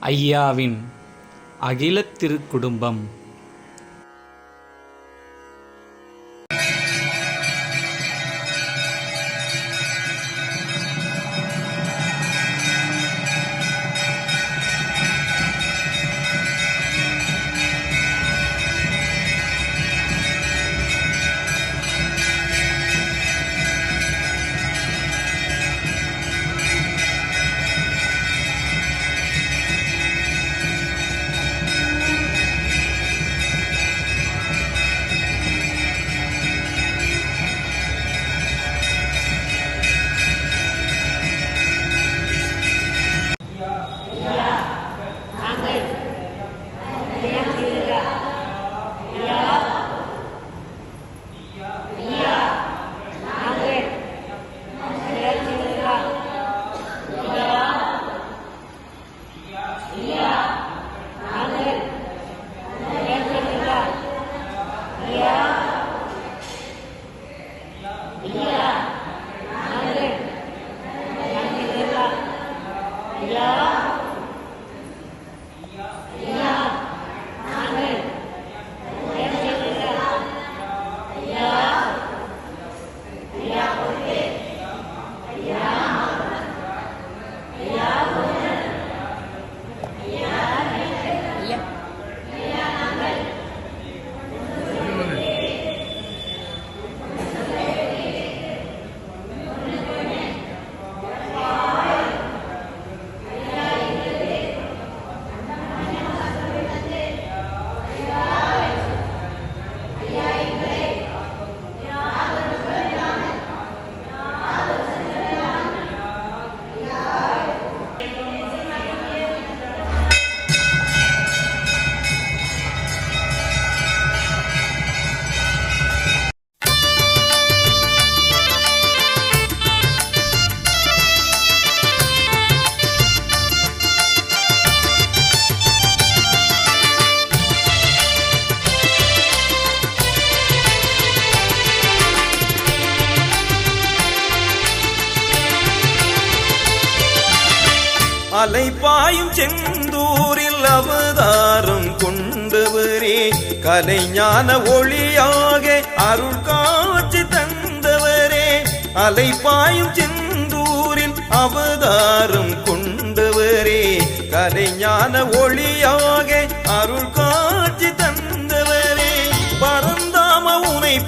ஐயாவின் அகிலத்திருக்குடும்பம் கலைஞான ஒளியாக அருள் காட்சி தந்தவரே. அலைப்பாயும் செந்தூரில் அவதாரம் கொண்டவரே. கலைஞான ஒளியாக அருள் காட்சி தந்தவரே. பரந்தாம உனை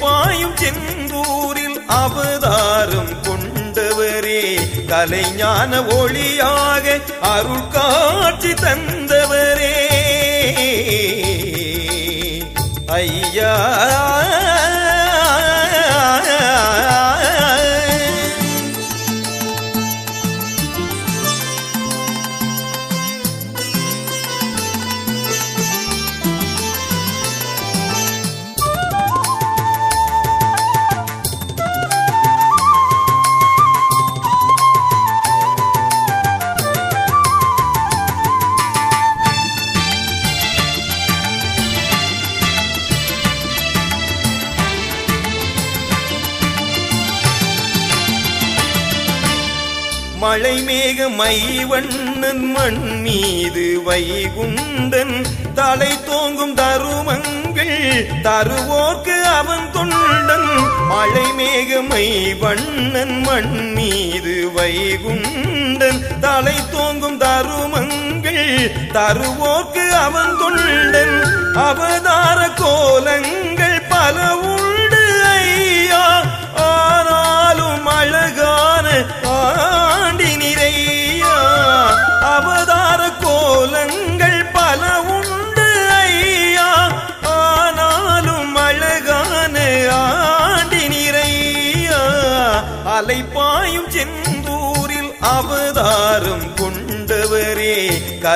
பாயும் செங்கூரில் அவதாரம் கொண்டவரே. கலைஞான ஒளியாக அருள் காட்சி தந்தவரே. ஐயா மைவண்ணன் மண் மீது வைகுந்தன் தலை தோங்கும் தருமங்கள் தருவோர்க்கு அவன் தொண்டன். மழை மேக மைவண்ணன் மண் மீது வைகுந்தன் தலை தோங்கும் தருமங்கள் தருவோர்க்கு அவன் தொண்டன். அவதார கோலங்கள் பலவும்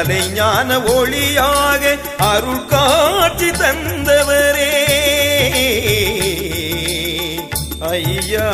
கலைஞான ஒளியாக அருள் காட்சி தந்தவரே. ஐயா.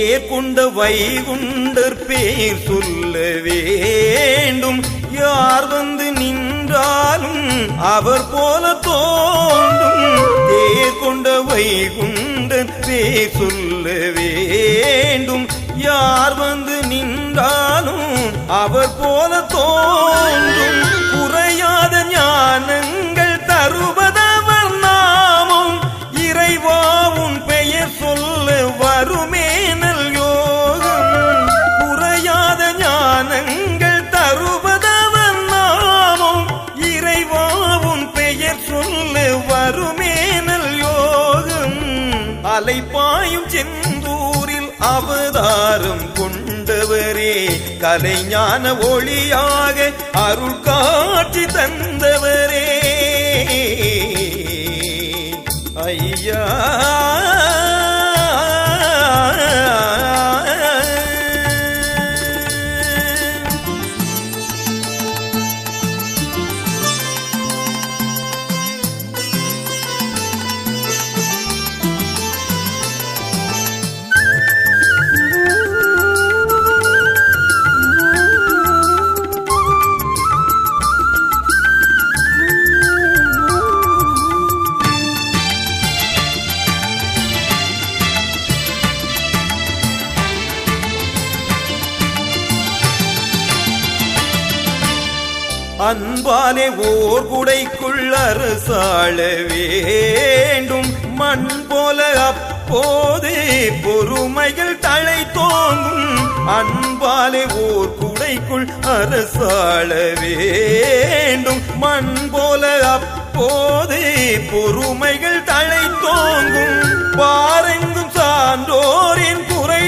தேர் கொண்ட வைகுண்டர் பேர் சொல்ல வேண்டும். யார் வந்து நின்றாலும் அவர் போல தோன்றும். தேர் கொண்ட வைகுண்டர் பேர் சொல்ல வேண்டும். யார் வந்து நின்றாலும் அவர் போல தோன்றும். கலைஞான ஒளியாக அருள் பூவானே ஓர் குடைக்குள் அரசாள வேண்டும். மண் போல அப்போதே பொறுமைகள் தலை தோங்கும். அன்பாலே ஓர் குடைக்குள் அரசாள வேண்டும். மண் போல அப்போதே பொறுமைகள் தலை தோங்கும். பாரெங்கும் சான்றோரின் குறை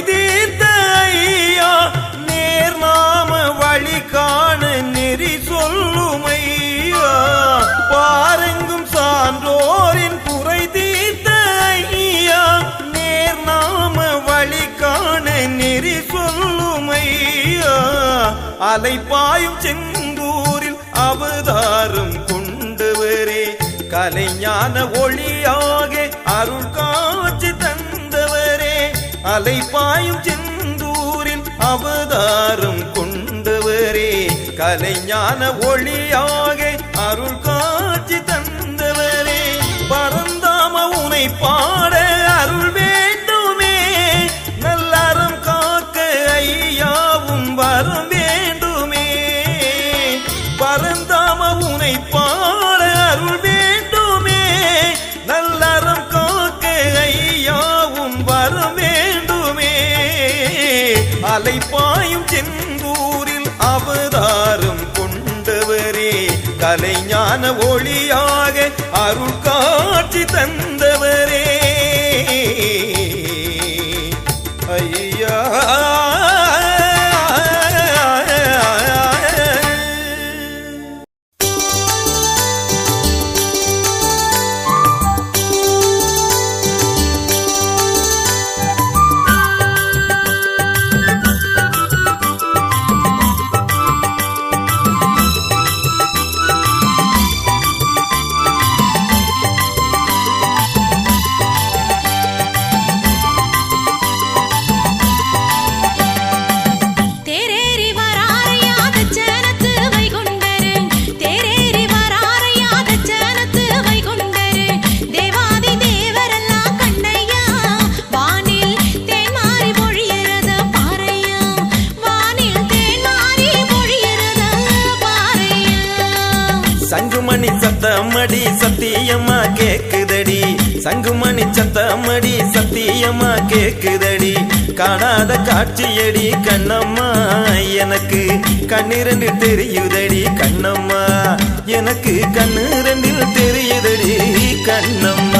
அலைப்பாயும் செங்கூரில் அவதாரம் கொண்டவரே கலைஞான ஒளியாக அருள் காட்சி தந்தவரே. அலைப்பாயும் செந்தூரில் அவதாரம் கொண்டவரே கலைஞான ஒளியாக அருள் காட்சி தந்தவரே. பரந்தாம உனை பாட சங்குமணி சத்தமடி சத்தியமா கேக்குதடி. காணாத காட்சியடி கண்ணம்மா எனக்கு கண்ணிரண்டு தெரியுதடி கண்ணம்மா. எனக்கு கண்ணிரண்டில் தெரியுதடி கண்ணம்மா.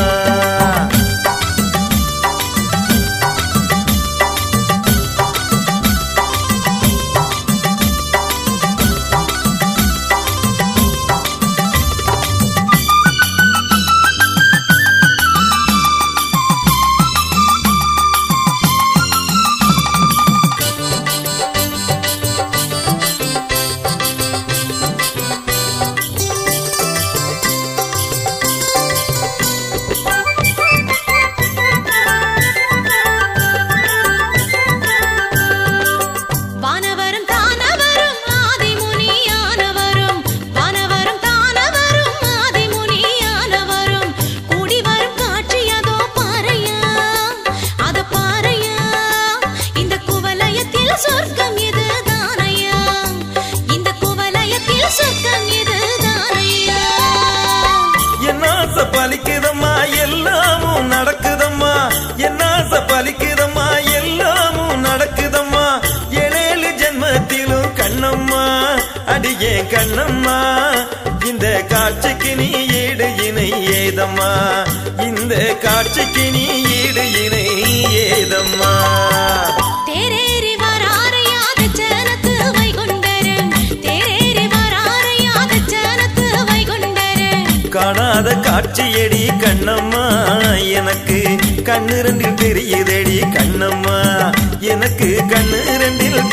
ஆசை பலிக்குதம்மா எல்லாமும் நடக்குதம்மா. ஏழேழு ஜென்மத்திலும் கண்ணம்மா அடியே கண்ணம்மா. இந்த காட்சிக்கு நீ ஈடு இணை ஏதம்மா. இந்த காட்சிக்கு நீ ஈடு இணை ஏதம்மா. காணாத காட்சியடி கண்ணம்மா எனக்கு கண்ணு ரெண்டில் தெரியுதேடி கண்ணம்மா. எனக்கு கண்ணு ரெண்டில்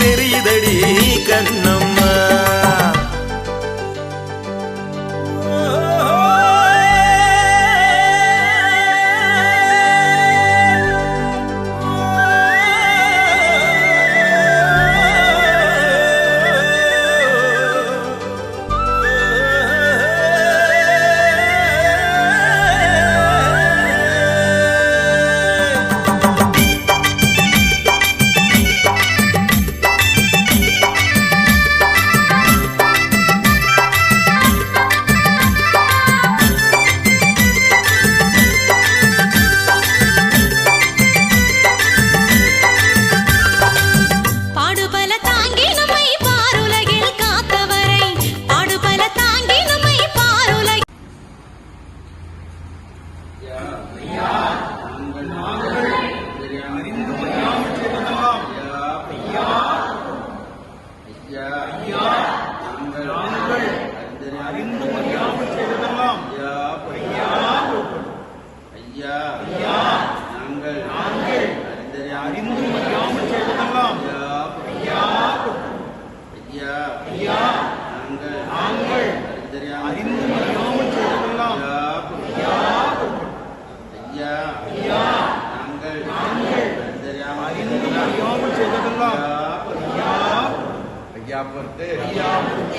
ஐயா பொறுத்து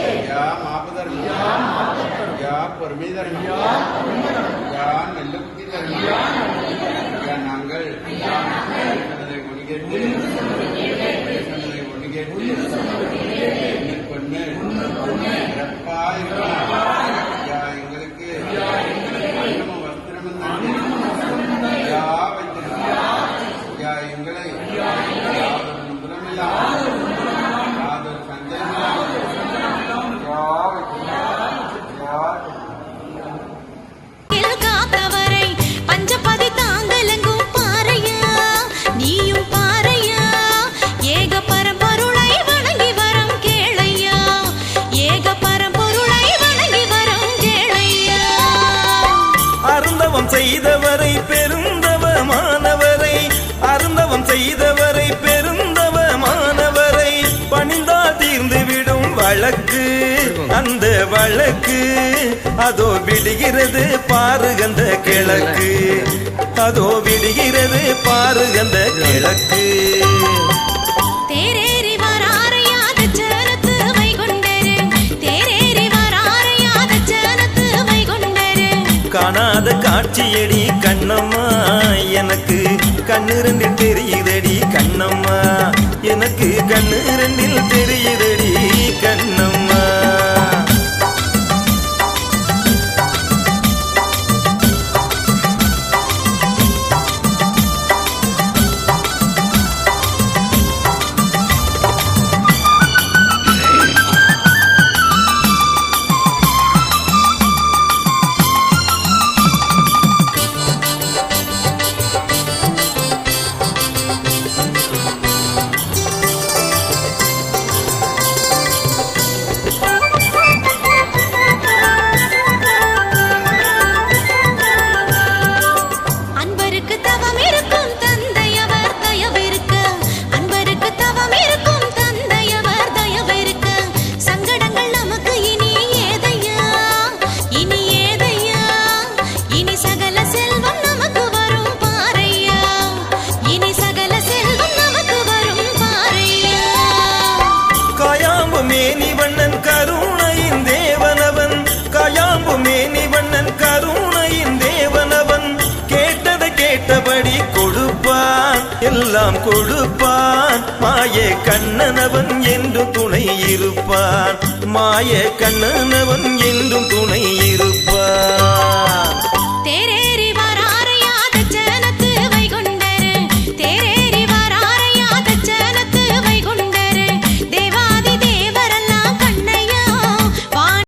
ஐயா மாபதர் ஐயா பொறுமைதர் ஐயா நெல்லுக்குத்தி ஐயா நாங்கள். சொன்னதை ஒழுங்கேற்று சொன்னதை ஒழுங்கேற்று எண்ணல் கொண்டு சிறப்பா வழக்கு அந்த வழக்கு அதோ விடுகிறது பாருகந்த கிழக்கு. அதோ விடுகிறது பாருகந்த கிழக்கு. காணாத காட்சியடி கண்ணம்மா எனக்கு கண்ணு ரெண்டில் தெரியுதடி கண்ணம்மா. எனக்கு கண்ணு ரெண்டில் தெரியுதடி கொடுப்பான். மாய கண்ணனவன் என்றும் துணை இருப்பான். மாய கண்ணனவன் என்றும் துணை இருப்பான். தேரேறி